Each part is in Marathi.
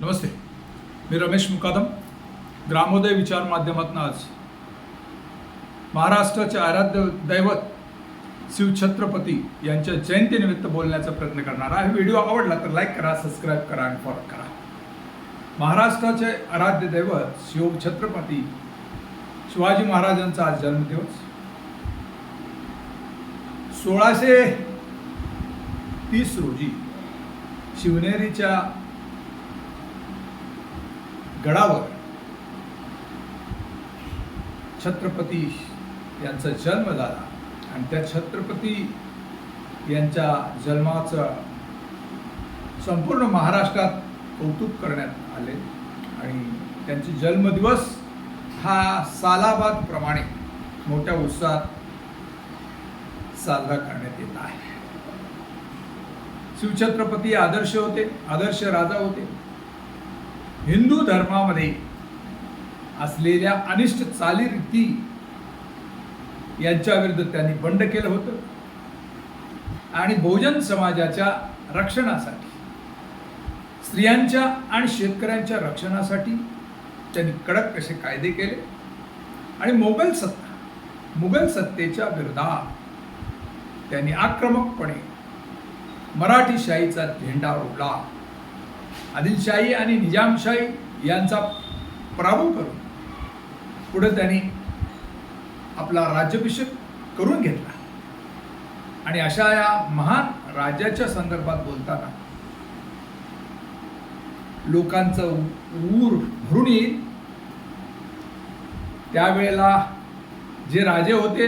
नमस्ते. मी रमेश मुकादम ग्रामोदय विचार माध्यमातून आज महाराष्ट्राचे आराध्य दैवत शिवछत्रपती यांच्या जयंतीनिमित्त बोलण्याचा प्रयत्न करणार आहे. व्हिडिओ आवडला तर लाईक करा सबस्क्राईब करा आणि फॉलो करा. महाराष्ट्राचे आराध्य दैवत शिवछत्रपती शिवाजी महाराजांचा आज जन्मदिवस. सोळाशे तीस रोजी शिवनेरीच्या गडावर. छत्रपती यांचा जन्म झाला आणि त्या छत्रपती यांच्या जन्माचं संपूर्ण महाराष्ट्रात कौतुक करण्यात आले आणि त्यांचे जन्मदिवस हा सालाबादप्रमाणे मोठ्या उत्साहात साजरा करण्यात येत आहे. शिवछत्रपती आदर्श होते आदर्श राजा होते. हिंदू धर्मामध्ये असलेल्या अनिष्ट चालीरीती यांच्या विरुद्ध त्यांनी बंड केलं होतं. आणि बहुजन समाजाच्या रक्षणासाठी स्त्रियांच्या आणि शेतकऱ्यांच्या रक्षणासाठी त्यांनी कडक असे कायदे केले. आणि मोगल सत्ता मुघल सत्तेच्या विरोधात त्यांनी आक्रमकपणे मराठी शाहीचा झेंडा रोवला आदिलशाही आणि निजामशाही यांचा पराभव करून पुढे त्यांनी आपला राज्याभिषेक करून घेतला. आणि अशा या महान राज्याच्या संदर्भात बोलताना लोकांचं ऊर भरून येईल. त्यावेळेला जे राजे होते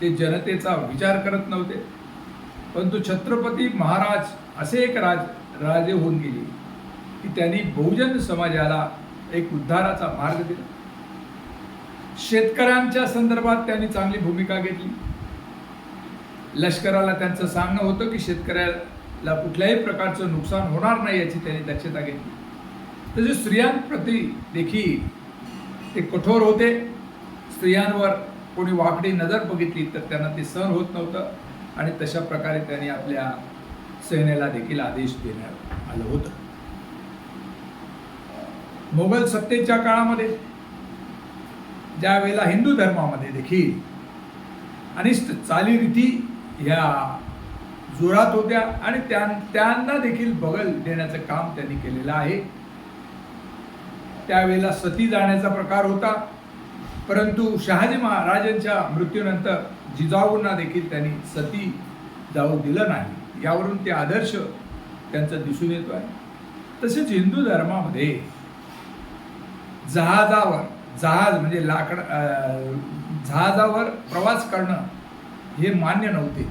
ते जनतेचा विचार करत नव्हते. परंतु छत्रपती महाराज असे एक राज राजे होऊन गेले की त्यांनी बहुजन समाजाला एक उद्धाराचा मार्ग दिला. शेतकऱ्यांच्या संदर्भात त्यांनी चांगली भूमिका घेतली. लष्कराला त्यांचं सांगणं होतं की शेतकऱ्याला कुठल्याही प्रकारचं नुकसान होणार नाही याची त्यांनी दक्षता घेतली. तसे स्त्रियांप्रती देखील ते कठोर होते. स्त्रियांवर कोणी वाकडी नजर बघितली तर त्यांना ते सहन होत नव्हतं आणि तशा प्रकारे त्यांनी आपल्या सेनेला देखील आदेश देण्यात आलं होतं. मोगल सत्तेच्या काळामध्ये ज्या वेळेला हिंदू धर्मामध्ये देखील अनिष्ट चालीरीती ह्या जोरात होत्या आणि त्यां त्यांना देखील बगल देण्याचं काम त्यांनी केलेलं आहे. त्यावेळेला सती जाण्याचा प्रकार होता. परंतु शहाजी महाराजांच्या मृत्यूनंतर जिजाऊंना देखील त्यांनी सती जाऊ दिलं नाही. यावरून ते आदर्श त्यांचा दिसून येतो आहे. तसेच हिंदू धर्मामध्ये जहाजावर जहाज म्हणजे लाकड जहाजावर प्रवास करणं हे मान्य नव्हते.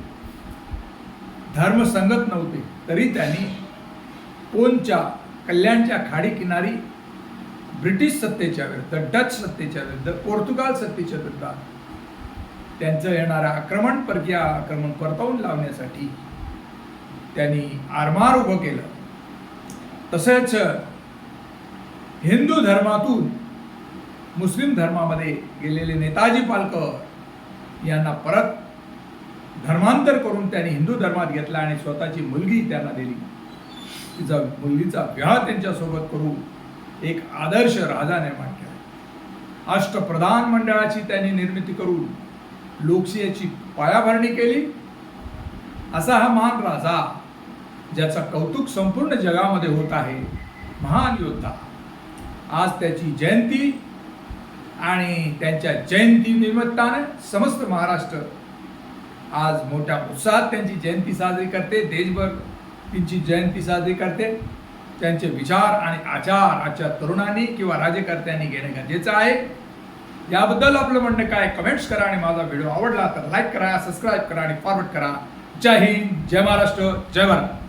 धर्मसंगत नव्हते. तरी त्यांनी कोणच्या कल्याणच्या खाडी किनारी ब्रिटिश सत्तेच्या विरुद्ध डच सत्तेच्या विरुद्ध पोर्तुगाल सत्तेच्या विरुद्ध त्यांचं येणारं आक्रमण परकीय आक्रमण परतवून लावण्यासाठी त्यांनी आरमार उभं केलं. तसेच हिंदू धर्मातून मुस्लिम धर्मामध्ये गेलेले नेताजी पालकर यांना परत धर्मांतर करून त्यांनी हिंदू धर्मात घेतला आणि स्वतःची मुलगी त्यांना दिली. तिचा मुलगीचा विवाह त्यांच्यासोबत करून एक आदर्श राजा निर्माण केला. अष्टप्रधान मंडळाची त्यांनी निर्मिती करून लोकशाहीची पायाभरणी केली. असा हा महान राजा ज्याचा कौतुक संपूर्ण जगामध्ये होत आहे महान योद्धा. आज त्याची जयंती आणि त्यांच्या जयंती निमित्ताने समस्त महाराष्ट्र आज मोठ्या उत्साहात त्यांची जयंती साजरी करते. देशभर त्यांची जयंती साजरी करते. त्यांचे विचार आणि आचार आजच्या तरुणांनी किंवा राज्यकर्त्यांनी घेणे गरजेचं आहे. याबद्दल आपलं म्हणणं काय? कमेंट्स करा आणि माझा व्हिडिओ आवडला तर लाईक करा सबस्क्राईब करा आणि फॉरवर्ड करा. जय हिंद जय महाराष्ट्र जय भारत.